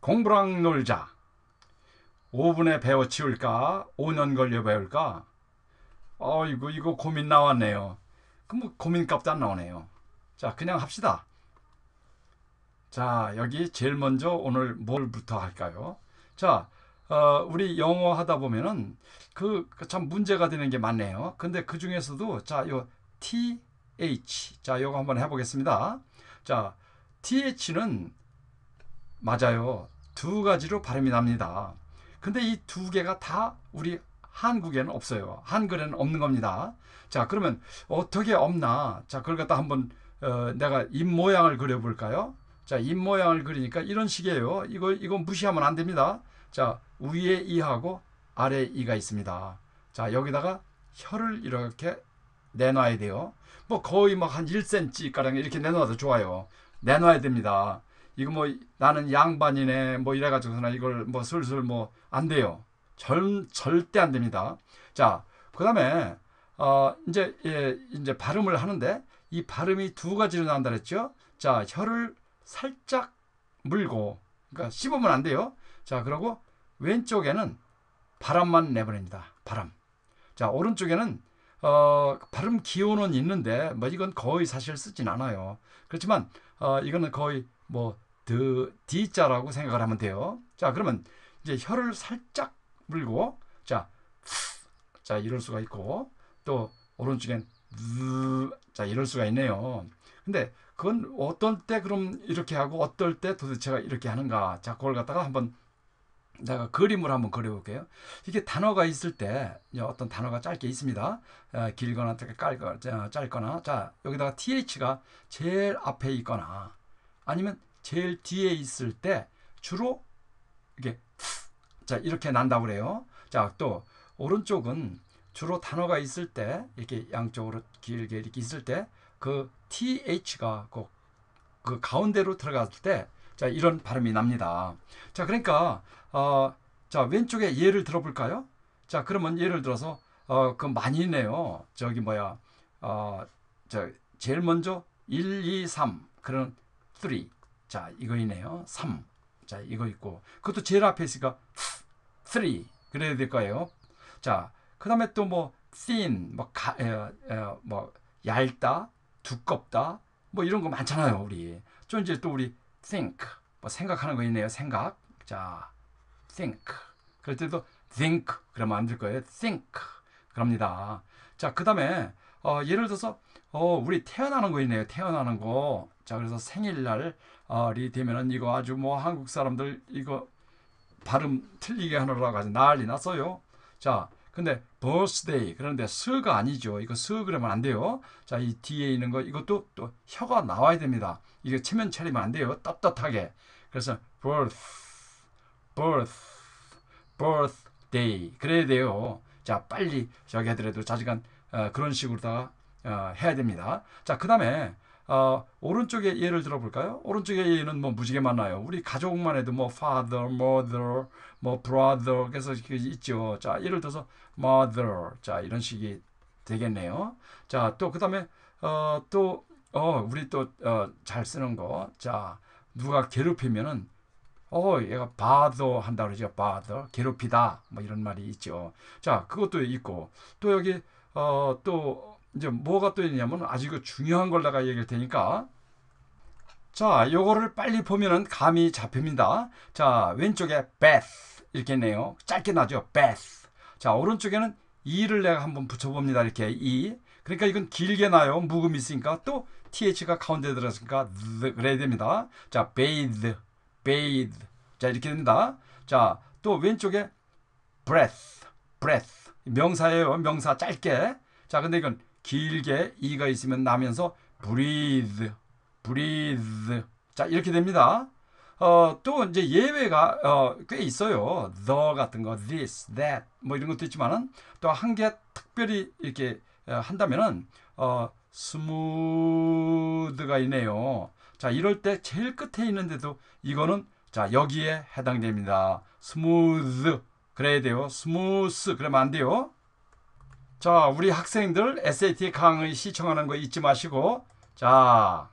공부랑 놀자. 5분에 배워 치울까? 5년 걸려 배울까? 어이구 이거 고민 나왔네요. 그럼 뭐 고민값도 안 나오네요. 자 그냥 합시다. 자 여기 제일 먼저 오늘 뭘부터 할까요? 자 어, 우리 영어 하다 보면은 그 참 문제가 되는 게 많네요. 근데 그 중에서도 자요 th 자 요거 한번 해보겠습니다. 자 th는 맞아요. 두 가지로 발음이 납니다. 근데 이 두 개가 다 우리 한국에는 없어요. 한글에는 없는 겁니다. 자, 그러면 어떻게 없나? 자, 그걸 갖다 한번 어, 내가 입 모양을 그려볼까요? 자, 입 모양을 그리니까 이런 식이에요. 이거 이거 무시하면 안 됩니다. 자, 위에 이하고 아래 이가 있습니다. 자, 여기다가 혀를 이렇게 내놔야 돼요. 뭐 거의 막 한 1cm 가량 이렇게 내놔도 좋아요. 내놔야 됩니다. 이거 뭐 나는 양반이네 뭐 이래가지고서나 이걸 뭐 슬슬 뭐 안 돼요. 절, 절대 안 됩니다. 자, 그 다음에 어, 이제 예, 이제 발음을 하는데 이 발음이 두 가지로 나온다 그랬죠. 자, 혀를 살짝 물고 그러니까 씹으면 안 돼요. 자, 그리고 왼쪽에는 바람만 내보냅니다. 바람. 자, 오른쪽에는 어, 발음 기호는 있는데 뭐 이건 거의 사실 쓰진 않아요. 그렇지만 어, 이거는 거의 뭐 드, D자라고 생각을 하면 돼요. 자, 그러면 이제 혀를 살짝 물고 자, 자 이럴 수가 있고 또 오른쪽엔 자 이럴 수가 있네요. 근데 그건 어떨 때 그럼 이렇게 하고 어떨 때 도대체가 이렇게 하는가? 자, 그걸 갖다가 한번 내가 그림을 한번 그려볼게요. 이게 단어가 있을 때 어떤 단어가 짧게 있습니다. 어, 길거나 깔거 짧거나 자 여기다가 th가 제일 앞에 있거나 아니면 제일 뒤에 있을 때 주로 이게 자 이렇게 난다고 그래요. 자 또 오른쪽은 주로 단어가 있을 때 이렇게 양쪽으로 길게 이렇게 있을 때 그 th가 꼭그 가운데로 들어갔을 때 자 이런 발음이 납니다. 자 그러니까 어, 자 왼쪽에 예를 들어볼까요? 자 그러면 예를 들어서 어, 그 많이 있네요. 저기 뭐야 어, 저 제일 먼저 1, 2, 3 그런 3. 자 이거 있네요. 3. 자 이거 있고 그것도 제일 앞에 있으니까 3 그래야 될 거예요. 자 그 다음에 또 뭐 thin 뭐, 가, 에, 에, 뭐 얇다 두껍다 뭐 이런 거 많잖아요 우리. 좀 이제 또 우리 think 뭐 생각하는 거 있네요. 생각. 자 think. 그럴 때도 think 그러면 안 될 거예요. think 그럽니다. 자, 그 다음에 어, 예를 들어서 어, 우리 태어나는 거 있네요. 태어나는 거. 자, 그래서 생일날 이 어, 되면은 이거 아주 뭐 한국 사람들 이거 발음 틀리게 하느라고 아주 난리 났어요. 자, 근데 birthday 그런데 스가 아니죠. 이거 스 그러면 안 돼요. 자, 이 뒤에 있는 거 이것도 또 혀가 나와야 됩니다. 이게 체면 차리면 안 돼요. 떳떳하게. 그래서 birth, birth, birthday 그래야 돼요. 자, 빨리 저기 하더라도 자지간 어, 그런 식으로다가 어, 해야 됩니다. 자, 그 다음에 어, 오른쪽에 예를 들어볼까요? 오른쪽에 예는 뭐 무지개 많아요. 우리 가족만 해도 뭐 father, mother, 뭐 brother 그래서 있죠. 자, 예를 들어서 mother 자 이런 식이 되겠네요. 자, 또 그다음에 어, 또 어, 우리 또잘 어, 쓰는 거. 자, 누가 괴롭히면은 어, 얘가 바더 한다 그러죠. 바더 괴롭히다 뭐 이런 말이 있죠. 자, 그것도 있고 또 여기 어, 또 이제 뭐가 또 있냐면 아주 그 중요한 걸 내가 얘기할 테니까 자, 요거를 빨리 보면은 감이 잡힙니다. 자, 왼쪽에 Beth 이렇게 있네요. 짧게 나죠. Beth. 자, 오른쪽에는 e를 내가 한번 붙여봅니다. 이렇게 e. 그러니까 이건 길게 나요. 묵음이 있으니까 또 th가 가운데 들어갔으니까 그래야 됩니다. 자, bathe. bathe. 자, 이렇게 됩니다. 자, 또 왼쪽에 breath, breath. 명사예요. 명사 짧게. 자, 근데 이건 길게 이가 있으면 나면서 breathe, breathe. 자, 이렇게 됩니다. 어, 또 이제 예외가 어, 꽤 있어요. the 같은 거, this, that 뭐 이런 것도 있지만은 또 한 개 특별히 이렇게 어, 한다면은 어, smooth가 있네요. 자, 이럴 때 제일 끝에 있는데도 이거는 자, 여기에 해당됩니다. smooth. 그래야 돼요. smooth. 그러면 안 돼요. 자, 우리 학생들 SAT 강의 시청하는 거 잊지 마시고. 자,